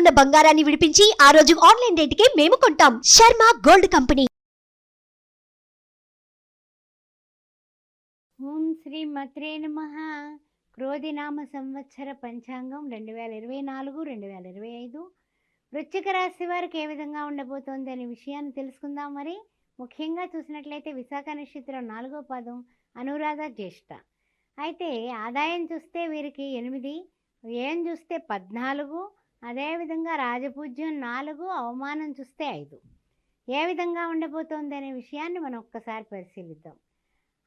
ఉన్న బంగారాన్ని విడిపించి ఆ రోజు ఆన్లైన్ రేటుకే మేము కొంటాం. Sharma gold company. ఓం శ్రీ మత్రే నమ. క్రోధినామ సంవత్సర పంచాంగం రెండు వేల ఇరవై నాలుగు రెండు వేల ఇరవై ఐదు. వృశ్చిక రాశి వారికి ఏ విధంగా ఉండబోతోంది అనే విషయాన్ని తెలుసుకుందాం మరి. ముఖ్యంగా చూసినట్లయితే విశాఖ నక్షత్రం నాలుగో పదం అనురాధ జ్యేష్ఠ. అయితే ఆదాయం చూస్తే వీరికి ఎనిమిది ఏం చూస్తే పద్నాలుగు అదేవిధంగా రాజపూజ్యం నాలుగు అవమానం చూస్తే ఐదు. ఏ విధంగా ఉండబోతోంది అనే విషయాన్ని మనం ఒక్కసారి పరిశీలిద్దాం.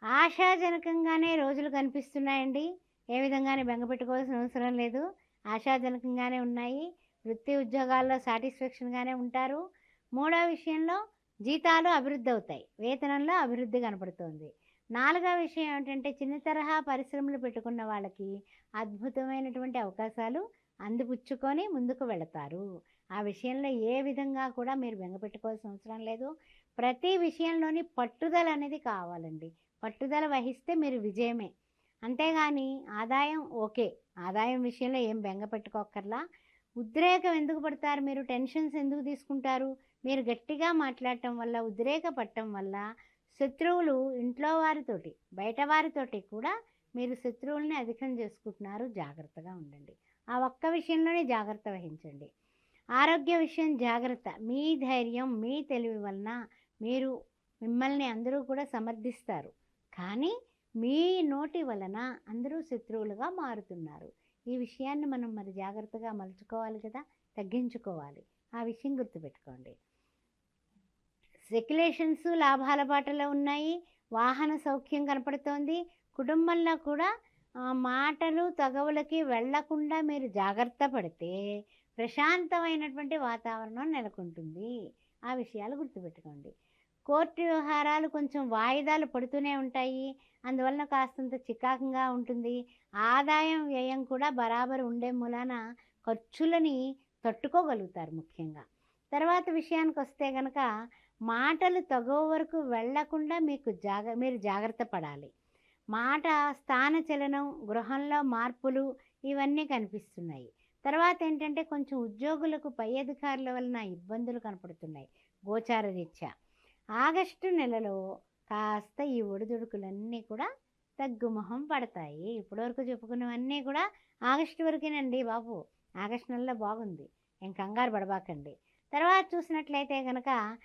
ఆశాజనకంగానే రోజులు కనిపిస్తున్నాయండి. ఏ విధంగానే బెంగపెట్టుకోవాల్సిన అవసరం లేదు. ఆశాజనకంగానే ఉన్నాయి. వృత్తి ఉద్యోగాల్లో సాటిస్ఫాక్షన్గానే ఉంటారు. మూడో విషయంలో జీతాలు అభివృద్ధి అవుతాయి. వేతనంలో అభివృద్ధి కనపడుతోంది. నాలుగో విషయం ఏమిటంటే చిన్న తరహా పరిశ్రమలు పెట్టుకున్న వాళ్ళకి అద్భుతమైనటువంటి అవకాశాలు అందిపుచ్చుకొని ముందుకు వెళతారు. ఆ విషయంలో ఏ విధంగా కూడా మీరు బెంగపెట్టుకోవాల్సిన అవసరం లేదు. ప్రతి విషయంలోని పట్టుదల అనేది కావాలండి. పట్టుదల వహిస్తే మీరు విజయమే. అంతేగాని ఆదాయం ఓకే. ఆదాయం విషయంలో ఏం బెంగ పెట్టుకోకర్లా ఉద్రేకం ఎందుకు పడతారు మీరు? టెన్షన్స్ ఎందుకు తీసుకుంటారు? మీరు గట్టిగా మాట్లాడటం వల్ల ఉద్రేక పట్టడం వల్ల శత్రువులు ఇంట్లో వారితోటి బయట వారితోటి కూడా మీరు శత్రువుల్ని అధికం చేసుకుంటున్నారు. జాగ్రత్తగా ఉండండి. ఆ ఒక్క విషయంలోనే జాగ్రత్త వహించండి. ఆరోగ్య విషయం జాగ్రత్త. మీ ధైర్యం మీ తెలివి వలన మీరు మిమ్మల్ని అందరూ కూడా సమర్థిస్తారు. కానీ మీ నోటి వలన అందరూ శత్రువులుగా మారుతున్నారు. ఈ విషయాన్ని మనం మరి జాగ్రత్తగా మలుచుకోవాలి కదా? తగ్గించుకోవాలి. ఆ విషయం గుర్తుపెట్టుకోండి. సెక్యులేషన్స్ లాభాల బాటలో ఉన్నాయి. వాహన సౌఖ్యం కనపడుతోంది. కుటుంబంలో కూడా మాటలు తగవులకి వెళ్ళకుండా మీరు జాగ్రత్త పడితే ప్రశాంతమైనటువంటి వాతావరణం నెలకొంటుంది. ఆ విషయాలు గుర్తుపెట్టుకోండి. కోర్టు వ్యవహారాలు కొంచెం వాయిదాలు పడుతూనే ఉంటాయి. అందువలన కాస్తంత చికాకంగా ఉంటుంది. ఆదాయం వ్యయం కూడా బరాబరు ఉండే మూలాన ఖర్చులని తట్టుకోగలుగుతారు ముఖ్యంగా. తర్వాత విషయానికి వస్తే కనుక మాటలు తగవ వరకు వెళ్ళకుండా మీకు జాగ మీరు జాగ్రత్త పడాలి. మాట స్థాన చలనం గృహంలో మార్పులు ఇవన్నీ కనిపిస్తున్నాయి. తర్వాత ఏంటంటే కొంచెం ఉద్యోగులకు పై అధికారుల వలన ఇబ్బందులు కనపడుతున్నాయి గోచార రీత్యా. ఆగస్టు నెలలో కాస్త ఈ ఒడిదుడుకులన్నీ కూడా తగ్గుముఖం పడతాయి. ఇప్పటివరకు చెప్పుకున్నవన్నీ కూడా ఆగస్టు వరకేనండి బాబు. ఆగస్టు నెలలో బాగుంది. ఏం కంగారు పడబాకండి. తర్వాత చూసినట్లయితే కనుక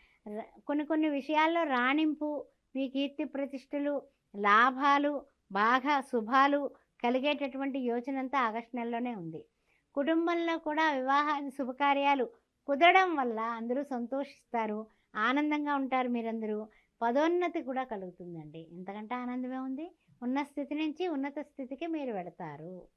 కొన్ని కొన్ని విషయాల్లో రాణింపు మీ కీర్తి ప్రతిష్టలు లాభాలు బాగా శుభాలు కలిగేటటువంటి యోచనంతా ఆగస్టు నెలలోనే ఉంది. కుటుంబంలో కూడా వివాహ శుభకార్యాలు కుదరడం వల్ల అందరూ సంతోషిస్తారు ఆనందంగా ఉంటారు మీరందరూ. పదోన్నతి కూడా కలుగుతుందండి. ఎంతకంటే ఆనందమే ఉంది. ఉన్న స్థితి నుంచి ఉన్నత స్థితికి మీరు వెళతారు.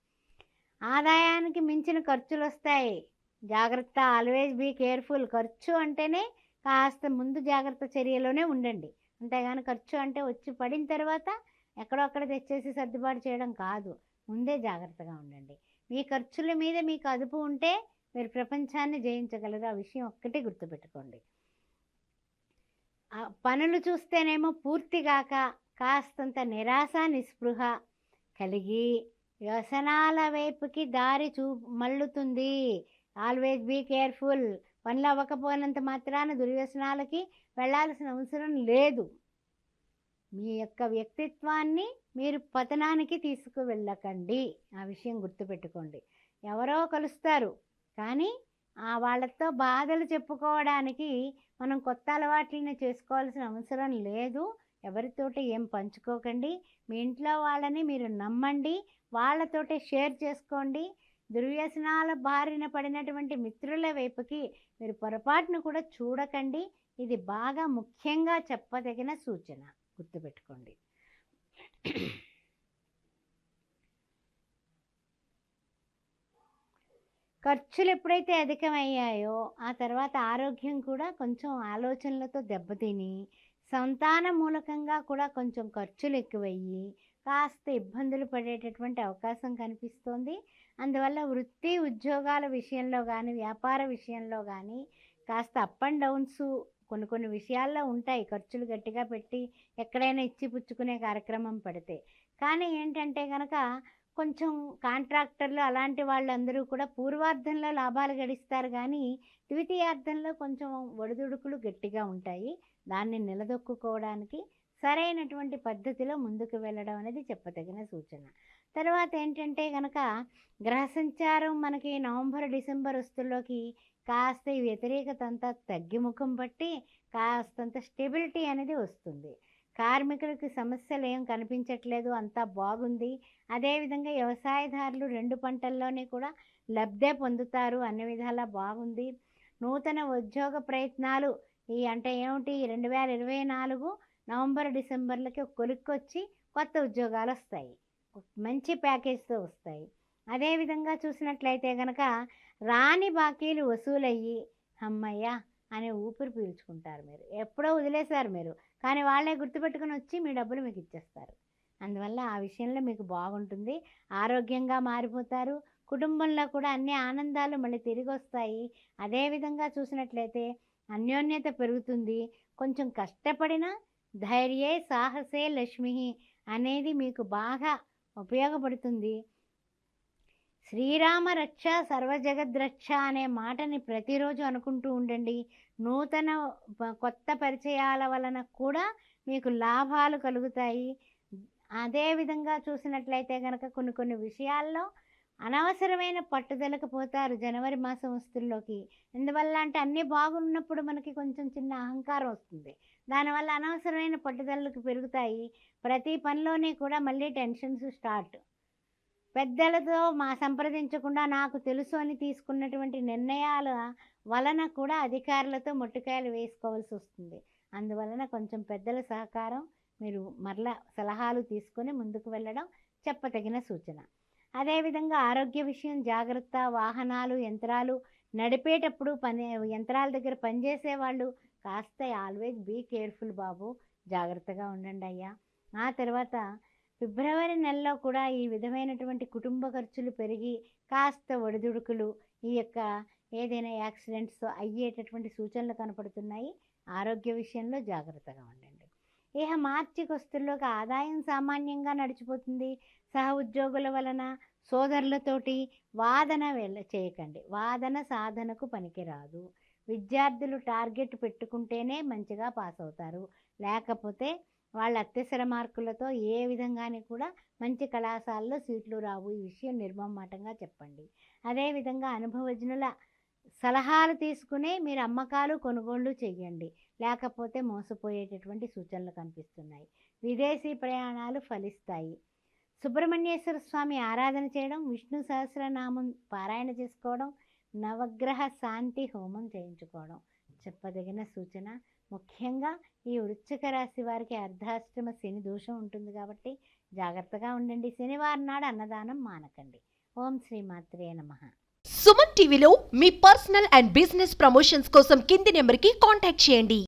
ఆదాయానికి మించిన ఖర్చులు వస్తాయి. జాగ్రత్త ఆల్వేజ్ బీ కేర్ఫుల్ ఖర్చు అంటేనే కాస్త ముందు జాగ్రత్త చర్యలోనే ఉండండి. అంతేగాని ఖర్చు అంటే వచ్చి పడిన తర్వాత ఎక్కడొక్కడ తెచ్చేసి సర్దుబాటు చేయడం కాదు. ముందే జాగ్రత్తగా ఉండండి. మీ ఖర్చుల మీద మీకు అదుపు ఉంటే మీరు ప్రపంచాన్ని జయించగలరు. ఆ విషయం ఒక్కటే గుర్తుపెట్టుకోండి. ఆ పనులు చూస్తేనేమో పూర్తిగాక కాస్తంత నిరాశ నిస్పృహ కలిగి వ్యసనాల వైపుకి దారి చూ మళ్ళుతుంది. ఆల్వేజ్ బీ కేర్ఫుల్ పనులు అవ్వకపోయినంత మాత్రాన దుర్వ్యసనాలకి వెళ్ళాల్సిన అవసరం లేదు. మీ యొక్క వ్యక్తిత్వాన్ని మీరు పతనానికి తీసుకువెళ్ళకండి. ఆ విషయం గుర్తుపెట్టుకోండి. ఎవరో కలుస్తారు కానీ ఆ వాళ్ళతో బాధలు చెప్పుకోవడానికి మనం కొత్త అలవాట్లని చేసుకోవాల్సిన అవసరం లేదు. ఎవరితోటి ఏం పంచుకోకండి. మీ ఇంట్లో వాళ్ళని మీరు నమ్మండి. వాళ్ళతోటే షేర్ చేసుకోండి. దుర్వ్యసనాల బారిన పడినటువంటి మిత్రుల వైపుకి మీరు పొరపాటును కూడా చూడకండి. ఇది బాగా ముఖ్యంగా చెప్పదగిన సూచన. గుర్తుపెట్టుకోండి. ఖర్చులు ఎప్పుడైతే అధికమయ్యాయో ఆ తర్వాత ఆరోగ్యం కూడా కొంచెం ఆలోచనలతో దెబ్బతిని సంతాన మూలకంగా కూడా కొంచెం ఖర్చులు ఎక్కువయ్యి కాస్త ఇబ్బందులు పడేటటువంటి అవకాశం కనిపిస్తోంది. అందువల్ల వృత్తి ఉద్యోగాల విషయంలో కానీ వ్యాపార విషయంలో కానీ కాస్త అప్ అండ్ డౌన్స్ కొన్ని కొన్ని విషయాల్లో ఉంటాయి. ఖర్చులు గట్టిగా పెట్టి ఎక్కడైనా ఇచ్చి పుచ్చుకునే కార్యక్రమం పడితే. కానీ ఏంటంటే కనుక కొంచెం కాంట్రాక్టర్లు అలాంటి వాళ్ళందరూ కూడా పూర్వార్ధంలో లాభాలు గడిస్తారు కానీ ద్వితీయార్థంలో కొంచెం ఒడిదుడుకులు గట్టిగా ఉంటాయి. దాన్ని నిలదొక్కుకోవడానికి సరైనటువంటి పద్ధతిలో ముందుకు వెళ్ళడం అనేది చెప్పదగిన సూచన. తర్వాత ఏంటంటే కనుక గ్రహ సంచారం మనకి నవంబర్ డిసెంబర్ వస్తుల్లోకి కాస్త ఈ వ్యతిరేకత అంతా తగ్గిముఖం పట్టి కాస్తంత స్టెబిలిటీ అనేది వస్తుంది. కార్మికులకి సమస్యలు ఏం కనిపించట్లేదు అంతా బాగుంది. అదేవిధంగా వ్యవసాయదారులు రెండు పంటల్లోనే కూడా లబ్ధే పొందుతారు అన్ని విధాలా బాగుంది. నూతన ఉద్యోగ ప్రయత్నాలు ఈ అంటే ఏమిటి? రెండు వేల ఇరవై నాలుగు నవంబర్ డిసెంబర్లకి కొలిక్కొచ్చి కొలుక్కొచ్చి కొత్త ఉద్యోగాలు వస్తాయి. మంచి ప్యాకేజ్తో వస్తాయి. అదేవిధంగా చూసినట్లయితే కనుక రాని బాకీలు వసూలయ్యి అమ్మయ్యా అనే ఊపిరి పీల్చుకుంటారు మీరు. ఎప్పుడో వదిలేశారు మీరు. కానీ వాళ్ళే గుర్తుపెట్టుకుని వచ్చి మీ డబ్బులు మీకు ఇచ్చేస్తారు. అందువల్ల ఆ విషయంలో మీకు బాగుంటుంది. ఆరోగ్యంగా మారిపోతారు. కుటుంబంలో కూడా అన్ని ఆనందాలు మళ్ళీ తిరిగి వస్తాయి అదేవిధంగా చూసినట్లయితే అన్యోన్యత పెరుగుతుంది. కొంచెం కష్టపడిన ధైర్యే సాహసే లక్ష్మి అనేది మీకు బాగా ఉపయోగపడుతుంది. శ్రీరామ రక్ష సర్వజగద్రక్ష అనే మాటని ప్రతిరోజు అనుకుంటూ ఉండండి. నూతన కొత్త పరిచయాల వలన కూడా మీకు లాభాలు కలుగుతాయి. అదేవిధంగా చూసినట్లయితే కనుక కొన్ని కొన్ని విషయాల్లో అనవసరమైన పట్టుదలకు పోతారు జనవరి మాసం వస్తుల్లోకి. ఎందువల్ల అంటే అన్నీ బాగున్నప్పుడు మనకి కొంచెం చిన్న అహంకారం వస్తుంది. దానివల్ల అనవసరమైన పట్టుదలకు పెరుగుతాయి. ప్రతి పనిలోనే కూడా మళ్ళీ టెన్షన్స్ స్టార్ట్. పెద్దలతో మా సంప్రదించకుండా నాకు తెలుసు అని తీసుకున్నటువంటి నిర్ణయాల వలన కూడా అధికారులతో మొట్టికాయలు వేసుకోవాల్సి వస్తుంది. అందువలన కొంచెం పెద్దల సహకారం మీరు మరలా సలహాలు తీసుకొని ముందుకు వెళ్ళడం చెప్పతగిన సూచన. అదేవిధంగా ఆరోగ్య విషయం జాగ్రత్త వాహనాలు యంత్రాలు నడిపేటప్పుడు పని యంత్రాల దగ్గర పనిచేసే వాళ్ళు కాస్త ఆల్వేజ్ బీ కేర్ఫుల్ బాబు. జాగ్రత్తగా ఉండండి అయ్యా. ఆ తర్వాత ఫిబ్రవరి నెలలో కూడా ఈ విధమైనటువంటి కుటుంబ ఖర్చులు పెరిగి కాస్త ఒడిదుడుకులు ఈ యొక్క ఏదైనా యాక్సిడెంట్స్ అయ్యేటటువంటి సూచనలు కనపడుతున్నాయి. ఆరోగ్య విషయంలో జాగ్రత్తగా ఉండండి. ఇహ మార్చి కొస్తుల్లోకి ఆదాయం సామాన్యంగా నడిచిపోతుంది. సహ ఉద్యోగుల వలన సోదరులతోటి వాదన వెళ్ళ చేయకండి. వాదన సాధనకు పనికిరాదు. విద్యార్థులు టార్గెట్ పెట్టుకుంటేనే మంచిగా పాస్ అవుతారు. లేకపోతే వాళ్ళ అత్యవసర మార్కులతో ఏ విధంగానే కూడా మంచి కళాశాలలో సీట్లు రావు. ఈ విషయం నిర్మమాటంగా చెప్పండి. అదేవిధంగా అనుభవజ్ఞుల సలహాలు తీసుకునే మీరు అమ్మకాలు కొనుగోళ్ళు చేయండి. లేకపోతే మోసపోయేటటువంటి సూచనలు కనిపిస్తున్నాయి. విదేశీ ప్రయాణాలు ఫలిస్తాయి. సుబ్రహ్మణ్యేశ్వర స్వామి ఆరాధన చేయడం విష్ణు సహస్రనామం పారాయణ చేసుకోవడం నవగ్రహ శాంతి హోమం చేయించుకోవడం. చెప్పదగిన సూచన ముఖ్యంగా ఈ వృశ్చిక రాశి వారికి అర్ధాష్టమ శని దోషం ఉంటుంది కాబట్టి జాగ్రత్తగా ఉండండి. శనివారం నాడు అన్నదానం మానకండి. ఓం శ్రీ మాత్రే సుమన్ టీవీలో మీ పర్సనల్ అండ్ బిజినెస్ ప్రమోషన్స్ కోసం కింది నెంబర్కి కాంటాక్ట్ చేయండి.